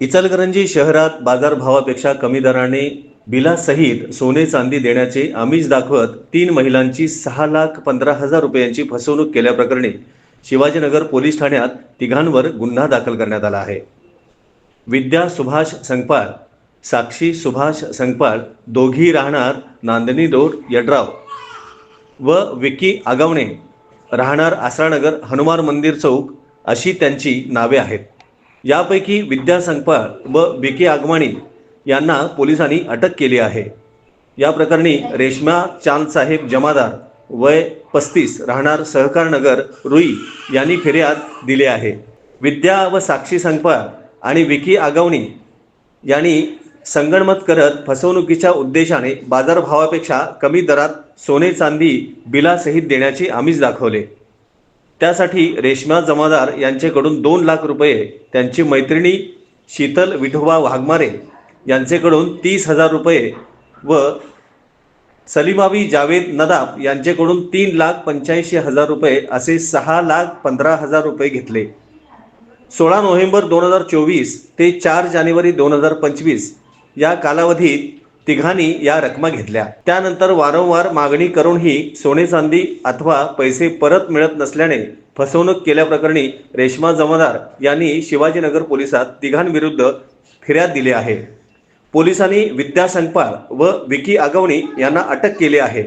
इचलकरंजी शहरात बाजारभावापेक्षा कमी दराने बिलासहित सोने चांदी देण्याचे आमिष दाखवत तीन महिलांची सहा लाख पंधरा हजार रुपयांची फसवणूक केल्याप्रकरणी शिवाजीनगर पोलीस ठाण्यात तिघांवर गुन्हा दाखल करण्यात आला आहे. विद्या सुभाष संगपाळ साक्षी सुभाष संगपाळ दोघी राहणार नांदणी रोड यड्राव व विकी आगावणे राहणार आसरानगर हनुमान मंदिर चौक अशी त्यांची नावे आहेत. यापैकी विद्या संपाळ व विकी आगवाणी यांना पोलिसांनी अटक केली आहे. या प्रकरणी रेश्मा चांदसाहेब जमादार वय पस्तीस राहणार सहकारनगर रुई यांनी फिर्याद दिली आहे. विद्या व साक्षी संगपाळ आणि विकी आगवणी यांनी संगणमत करत फसवणुकीच्या उद्देशाने बाजारभावापेक्षा कमी दरात सोने चांदी बिलासहित देण्याचे आमिष दाखवले. त्यासाठी रेश्मा जमादार यांचेकडून दोन लाख रुपये त्यांची मैत्रिणी शीतल विठोबा वाघमारे यांचेकडून तीस हजार रुपये व सलीमाबी जावेद नदाब यांचेकडून तीन लाख पंच्याऐंशी हजार रुपये असे सहा लाख पंधरा हजार रुपये घेतले. सोळा नोव्हेंबर दोन हजार चोवीस ते चार जानेवारी दोन हजार पंचवीस या कालावधीत तिघांनी या रकमा घेतल्या. त्यानंतर वारंवार मागणी करूनही सोने चांदी अथवा पैसे परत मिळत नसल्याने फसवणूक केल्याप्रकरणी रेश्मा जमादार यांनी शिवाजीनगर पोलिसात तिघांविरुद्ध फिर्याद दिली आहे. पोलिसांनी विद्या संगपाळ व विकी आगवणी यांना अटक केली आहे.